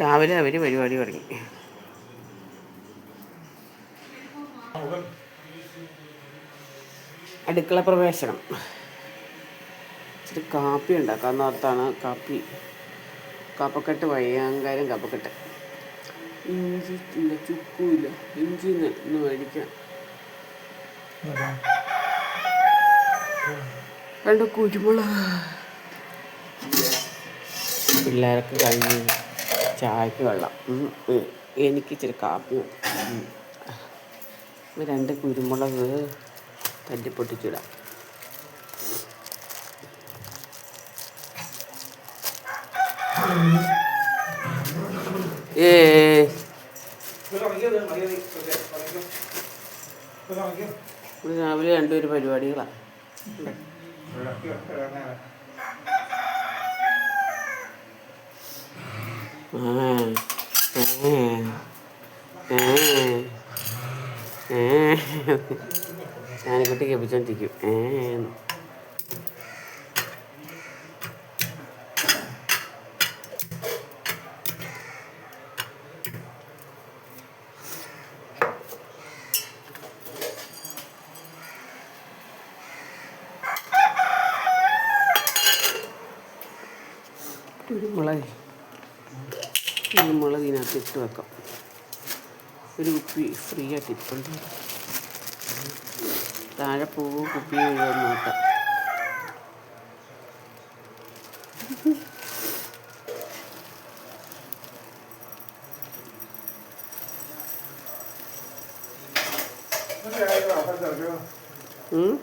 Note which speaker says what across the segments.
Speaker 1: രാവിലെ അവർ പരിപാടി തുടങ്ങി. അടുക്കള പ്രവേശനം. ഇച്ചിരി കാപ്പി ഉണ്ടാക്കാൻ നേരത്താണ് കാപ്പി. കപ്പക്കെട്ട് വയ്യാങ്കാരം കപ്പക്കെട്ട്. ഇഞ്ചി ഇല്ല ചുക്കുമില്ല ഇഞ്ചി ഒന്ന് മേടിക്കാം. രണ്ട് കുരുമുളക്. പിള്ളേർക്ക് കഴിഞ്ഞ്. ചായക്ക് വെള്ളം. എനിക്ക് ഇച്ചിരി കാപ്പി മതി. രണ്ട് കുരുമുളക് തല്ലിപ്പൊട്ടിച്ചിടാം ഏ. രാവിലെ രണ്ടുപേര് പരിപാടികളാണ് ആ ഏ ഏ ഏ ഞാനിക്കുട്ടി കപ്പിച്ചോണ്ടിരിക്കും ഏ കുരുമുളക് കുരുമുളക് ഇതിനകത്ത് ഇട്ട് വെക്കാം. ഒരു കുപ്പി ഫ്രീ ആയിട്ട് ഇട്ടുണ്ട് താഴെ പൂവ് കുപ്പി വീഴുമെന്ന് നോക്കാം. ഉം?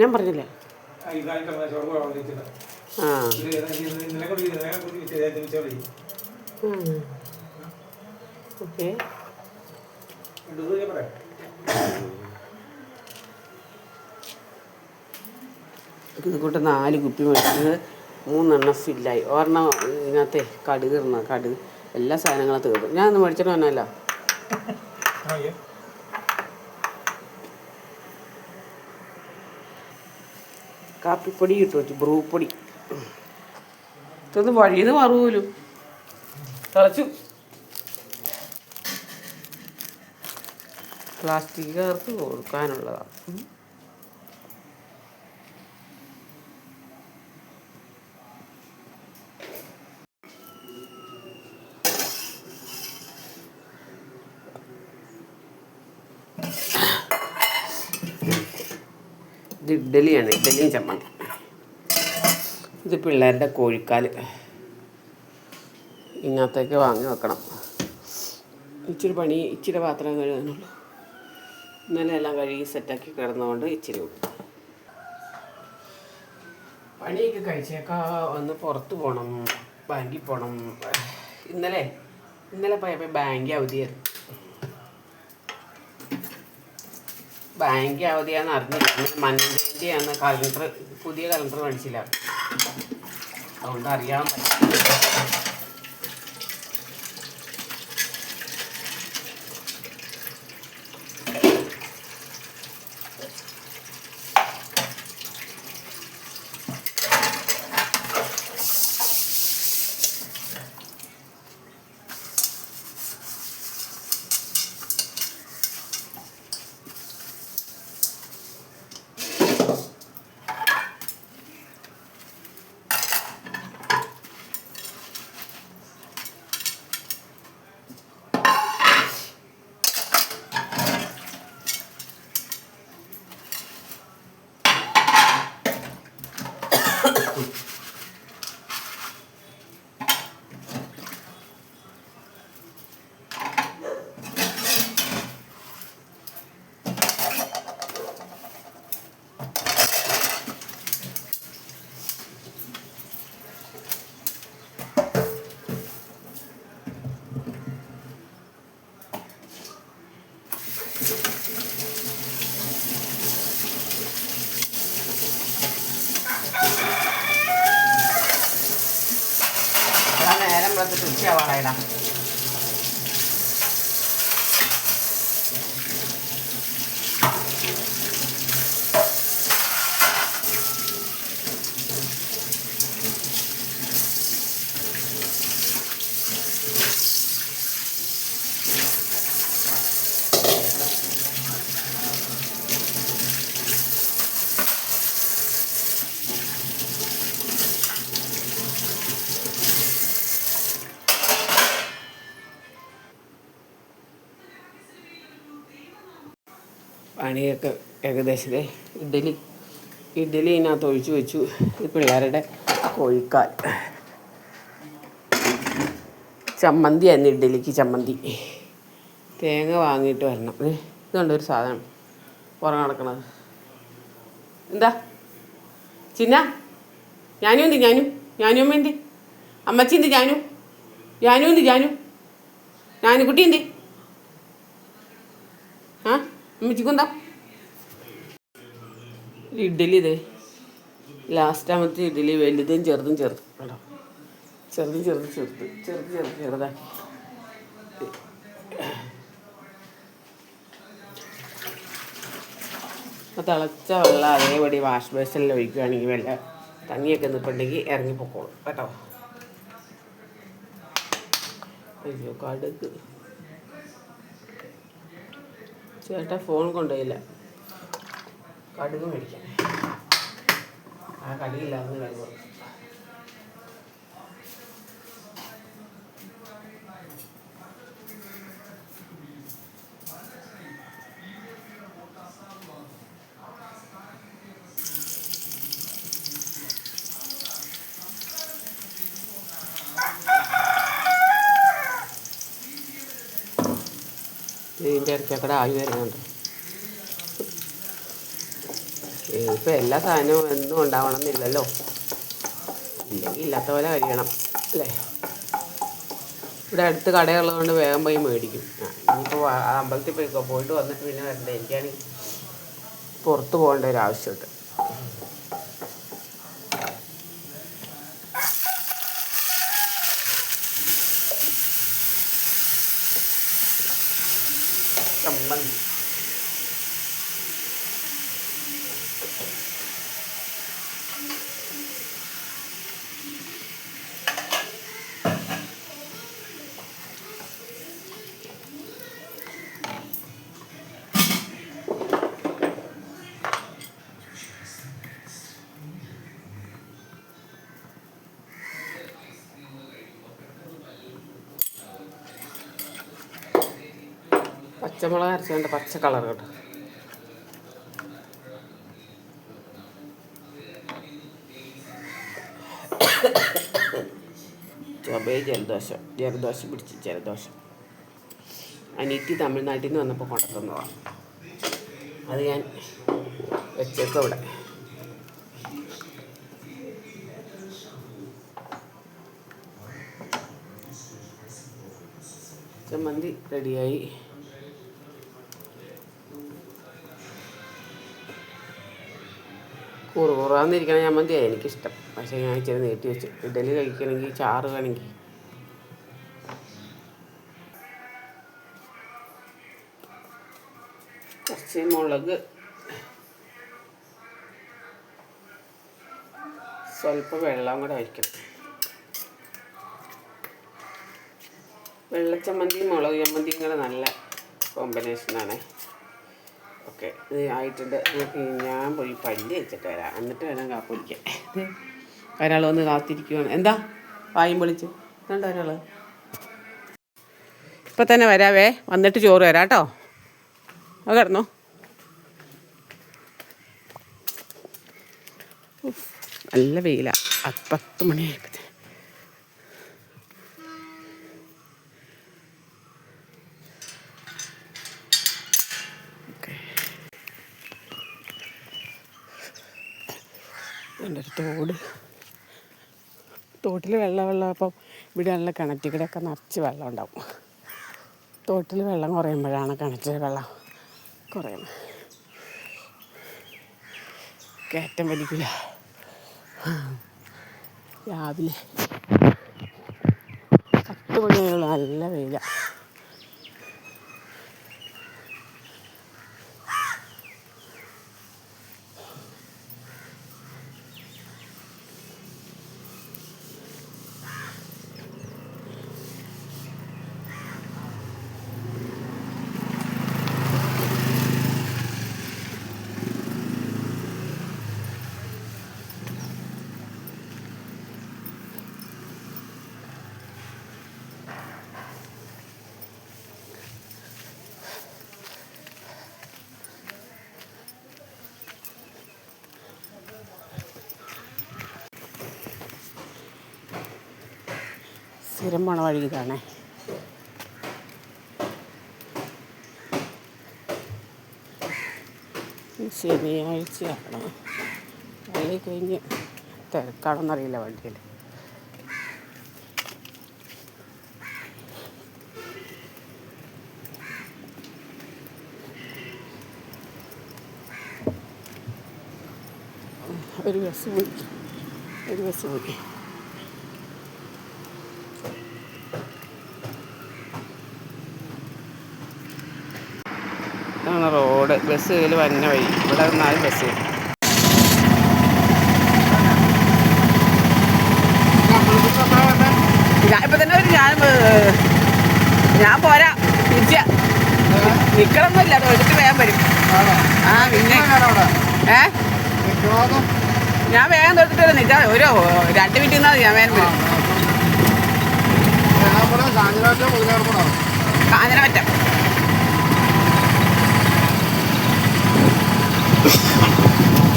Speaker 1: ഞാൻ പറഞ്ഞില്ല? ആ ഓക്കെ. ഇത് കൂട്ട് നാല് കുപ്പി മേടിച്ചത്. മൂന്നെണ്ണം ഫില്ലായി ഒരെണ്ണം ഇതിനകത്തെ കടുക് ഇടണം. കടുക്. എല്ലാ സാധനങ്ങളും തീർന്നു. ഞാൻ ഒന്ന് മേടിച്ചിട്ട് വന്നല്ല കാപ്പിപ്പൊടി ഇട്ടു വെച്ചു പൊടി ഇതൊന്ന് വഴിയിൽ മറുപോലും തിളച്ചു. പ്ലാസ്റ്റിക്കുകാർക്ക് കൊടുക്കാനുള്ളതാണ് ഇത് ഇഡ്ഡലിയാണ് ഇഡ്ഡലിയും ചമ്മന്തി ഇത് പിള്ളേരുടെ കോഴിക്കാൽ ഇങ്ങനത്തേക്ക് വാങ്ങി വെക്കണം. ഇച്ചിരി പണി ഇച്ചിരി പാത്രം കഴുകാനുള്ളൂ. ഇന്നലെ എല്ലാം കഴുകി സെറ്റാക്കി കിടന്നുകൊണ്ട് ഇച്ചിരി പണിയൊക്കെ കഴിച്ചേക്കാ ഒന്ന് പുറത്ത് പോകണം ബാങ്കിൽ പോകണം ഇന്നലെ ഇന്നലെ പോയപ്പോൾ ബാങ്ക് അവധിയായിരുന്നു. ബാങ്ക് അവധിയാന്ന് അറിഞ്ഞില്ല. അങ്ങനെ ആണ് കലണ്ടർ പുതിയ കലണ്ടർ മേടിച്ചില്ല. അതുകൊണ്ട് അറിയാൻ จะถึงเชื่อวอะไรนะ പണിയൊക്കെ ഏകദേശം ഇഡലി ഇഡലി ഇതിനകത്ത് ഒഴിച്ചു വെച്ചു. ഈ പിള്ളേരുടെ കോഴിക്കാൽ. ചമ്മന്തി ആയിരുന്നു ഇഡ്ഡലിക്ക് ചമ്മന്തി. തേങ്ങ വാങ്ങിയിട്ട് വരണം. ഇതുകൊണ്ട് ഒരു സാധനം? പുറം കിടക്കണത് എന്താ? ചിന്ന? ഞാനും എന്ത് ഞാനും. ഞാനും അമ്മ എന്ത് അമ്മച്ചി എന്ത് ഞാനും. ഞാനും എന്ത് ഞാനും. ഞാനുകുട്ടി എന്ത് ആ അമ്മച്ചിക്കെന്താ ഇഡ്ഡലി ഇതേ. ലാസ്റ്റാമത്തെ ഇഡ്ഡലി വലുതും ചെറുതും ചെറുത്. കേട്ടോ ചെറുതും ചെറുതും ചെറുത്. ചെറുത് ചെറുത് ചെറുതാ. തിളച്ച വെള്ളം അതേപടി വാഷ് ബേസിനിൽ ഒഴിക്കുകയാണെങ്കിൽ വല്ല തങ്ങിയൊക്കെ നിൽപ്പുണ്ടെങ്കിൽ ഇറങ്ങി പൊക്കോളും. കേട്ടോ? അയ്യോ കടുക്. ചേട്ടാ ഫോൺ കൊണ്ടുപോയില്ല. കടുക് മേടിക്കാൻ. ആ കടുകില്ലാതെ കഴിവ് ഇതിന്റെ ഇടയ്ക്കക്കടെ ആയി വരുന്നുണ്ട്. ഇപ്പം എല്ലാ സാധനവും എന്നും ഉണ്ടാവണം എന്നില്ലല്ലോ ഇല്ലെങ്കിൽ ഇല്ലാത്ത പോലെ കഴിയണം അല്ലേ? ഇവിടെ അടുത്ത് കടയുള്ളതുകൊണ്ട് വേഗം പോയി മേടിക്കും. ഇനിയിപ്പോൾ അമ്പലത്തിൽ പോയി പോയിട്ട് വന്നിട്ട് പിന്നെ വരണ്ടേ? എനിക്കാണെങ്കിൽ പുറത്ത് പോകേണ്ട ഒരു ആവശ്യമുണ്ട്. ചമ്മന്തി പച്ചമുളക് അരച്ചതിന്റെ പച്ച കളർ കേട്ടോ. ചൊബേ ജലദോഷം. ജലദോഷം പിടിച്ച് ജലദോഷം. അനിയത്തി തമിഴ്നാട്ടിൽ നിന്ന് വന്നപ്പോൾ കൊണ്ടുവന്നതാണ് അത് ഞാൻ വെച്ചേക്കും ഇവിടെ ചമ്മന്തി റെഡിയായി കൂറ് ഞാൻ ചമ്മന്തിയാണ് എനിക്കിഷ്ടം. പക്ഷേ ഞാൻ ഇച്ചിരി നീട്ടി വെച്ചു. ഇഡലി കഴിക്കണമെങ്കിൽ ചാറ് വേണമെങ്കിൽ. കുറച്ച് മുളക്. സ്വല്പം വെള്ളം കൂടെ ഒഴിക്കണം. വെള്ളച്ചമ്മന്തിയും മുളക് ചമ്മന്തിയും കൂടെ നല്ല കോമ്പിനേഷനാണ് ഓക്കെ ഇത് ആയിട്ടുണ്ട്. ഞാൻ പോയി പല്ല് വെച്ചിട്ട് വരാം. എന്നിട്ട് വേണം കാപ്പൊടിക്കാൻ ഒരാൾ വന്ന് കാത്തിരിക്കുവാണ്. എന്താ? വായും പൊളിച്ച്. എന്താ ഒരാൾ? ഇപ്പം തന്നെ വരാവേ. വന്നിട്ട് ചോറ് വരാം കേട്ടോ. അത് കിടന്നോ. നല്ല വെയിലാണ് പത്ത് മണിയായപ്പോഴത്തേ തോട്ടിൽ വെള്ളം ഉള്ളപ്പം ഇവിടെ ഇവിടെയുള്ള കിണറ്റിൽ കൂടെയൊക്കെ നിറച്ച് വെള്ളം ഉണ്ടാവും. തോട്ടിൽ വെള്ളം കുറയുമ്പോഴാണ് കിണറ്റിൽ വെള്ളം കുറയുന്നത്. കയറ്റം വലിക്കില്ല രാവിലെ പത്ത് മണിയുള്ള നല്ല വെയില. സ്ഥിരം പോണ വഴി ശനിയാഴ്ചയാണ് പള്ളി കഴിഞ്ഞ് തിരക്കാണെന്നറിയില്ല വണ്ടിയിൽ. ഒരു ബസ് പോയി. ഒരു ബസ് പോയി. ഇതാണ് റോഡ്. ബസ് കയ്യിൽ വന്ന വഴി. ഇവിടെ നിന്നാലും ബസ്. ഇപ്പൊ തന്നെ ഞാൻ ഞാൻ പോരാ. തിരിച്ച. നിക്കണമൊന്നുമില്ല എടുത്തിട്ട് വേഗം വരും. ആ പിന്നെ. ഏ? ഞാൻ വേഗം തൊട്ടിട്ട് വരാം. നിൽക്കാം ഒരു രണ്ട് മിനിറ്റ് നിന്നാൽ ഞാൻ വേഗം വരും. കാഞ്ഞിരമറ്റം ハハハハ!